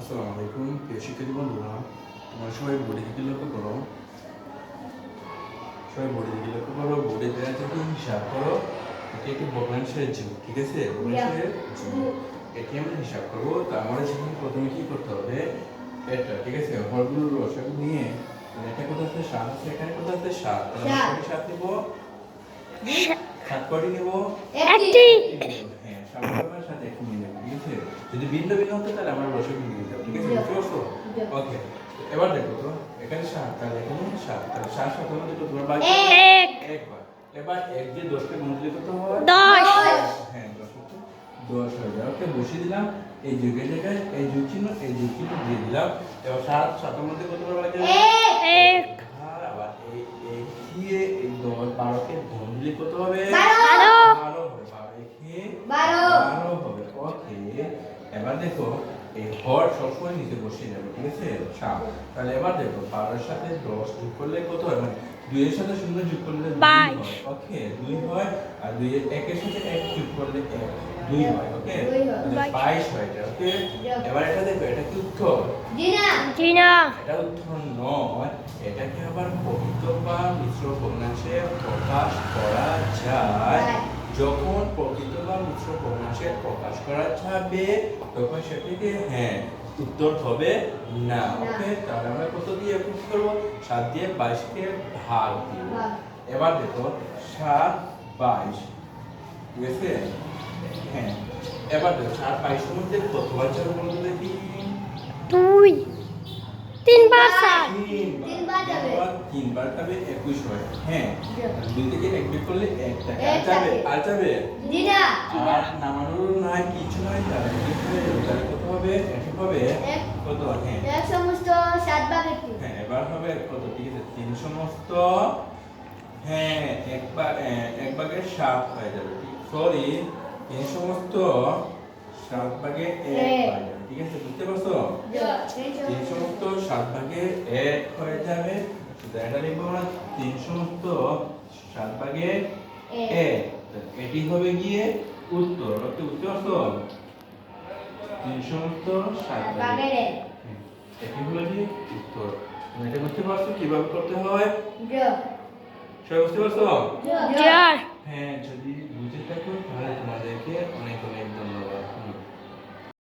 আসসালামু আলাইকুম প্রিয় শিক্ষার্থী বন্ধুরা তোমরা সবাই বোর্ডে দিকে লক্ষ্য করো। সবাই বোর্ডে দিকে লক্ষ্য করো বোর্ডে দেওয়া থেকে হিসাব করো। এটি একটি ভগ্নাংশের ঠিক আছে? ভগ্নাংশের এটি আমরা হিসাব করব তো আমাদের সেখানে প্রথমে কি করতে হবে? এটা ঠিক আছে? রসাগু নিয়ে এটা কোথা আছে সাত আছে এখানে কোথা আছে সাত। তাহলে সাত। সাত নিব? সাত কয়টি নিব? একটি। হ্যাঁ সামনের সাথে একটু নিয়ে নেব ঠিক আছে? যদি ভিন্ন ভিন্ন হতো তাহলে আমার রসগোল্লা নিয়ে নিতাম ঠিক আছে বুঝতে পারছ ওকে এবার দেখো তো এখানে সাত তাহলে এখানে সাত তাহলে সাত সাত মধ্যে কত বার বাকি এক। একবার। এবার এক দিয়ে দশকে গুণ দিলে কত হয় দশ। হ্যাঁ দশ দশ হয়ে যায়। ওকে বসিয়ে দিলাম। এই যুগের জায়গায় এই যুগ চিহ্ন এই যুগ চিহ্ন দিয়ে দিলাম। এবার সাত সাতের মধ্যে কত বার বাকি এক। আর আবার এই এই দিয়ে এই দশ বারোকে গুণ দিলে কত হবে? বারো। বারো। হবে। বারো একে। বারো হবে। ওকে এবার দেখো এই হর সবসময় নিচে বসিয়ে যাবে ঠিক আছে? সাত তাহলে এবার দেখো বারোর সাথে দশ যোগ করলে কত হয়? মানে দুইয়ের সাথে শূন্য যোগ করলে দুই বাইশ। হয় ওকে দুই হয় আর দুই একের সাথে এক যোগ করলে এক দুই হয় ওকে? হয়। বাইশ। হয় এটা ওকে? এবার এটা দেখো এটা কি উত্তর? জিনা। এটা উত্তর নয় এটাকে আবার প্রকৃত বা মিশ্র ভগ্নাংশে প্রকাশ করা যায়। যখন প্রকৃত বা মিশ্র ভগ্নাংশে প্রকাশ করা যাবে তখন সেটিকে হ্যাঁ উত্তর হবে না। ওকে তাহলে আমরা কত দিয়ে প্রুফ করব? সাত দিয়ে বাইশকে ভাগ দিব এবার দেখো সাত বাইশ। ঠিক আছে? হ্যাঁ। এবার দেখো সাত বাইশের মধ্যে কতবার যাবে বলতো দেখি? দুই। তিনবার সাত তিনবার যাবে। তিনবার যাবে একুশ হয়। হ্যাঁ দুই থেকে এক বিয়োগ করলে এক টাকা। আর যাবে আর যাবে? জিনা। আর নামানোর নাই কিছু নয় যাবে? তাহলে কত হবে? এক হবে? কত? হ্যাঁ। এক সমস্ত সাত ভাগের তিন হ্যাঁ এবার হবে কত? ঠিক আছে তিন সমস্ত। হ্যাঁ এক বা এক ভাগের সাত হয়ে যাবে। সরি তিন সমস্ত সাত ভাগে এক এক। হয়ে যাবে ঠিক আছে? বুঝতে পারছ? তিন সমস্ত সাত ভাগে এক হয়ে যাবে এটা লিখব আমরা তিন সমস্ত সাত ভাগে এক। এটি হবে গিয়ে উত্তর ওকে বুঝতে পারছ? তিন সমস্ত সাত ভাগে হুম, এটি হলো গিয়ে উত্তর। এটা বুঝতে পারছ? কীভাবে করতে হয়? সবাই বুঝতে পারছ? হ্যাঁ যদি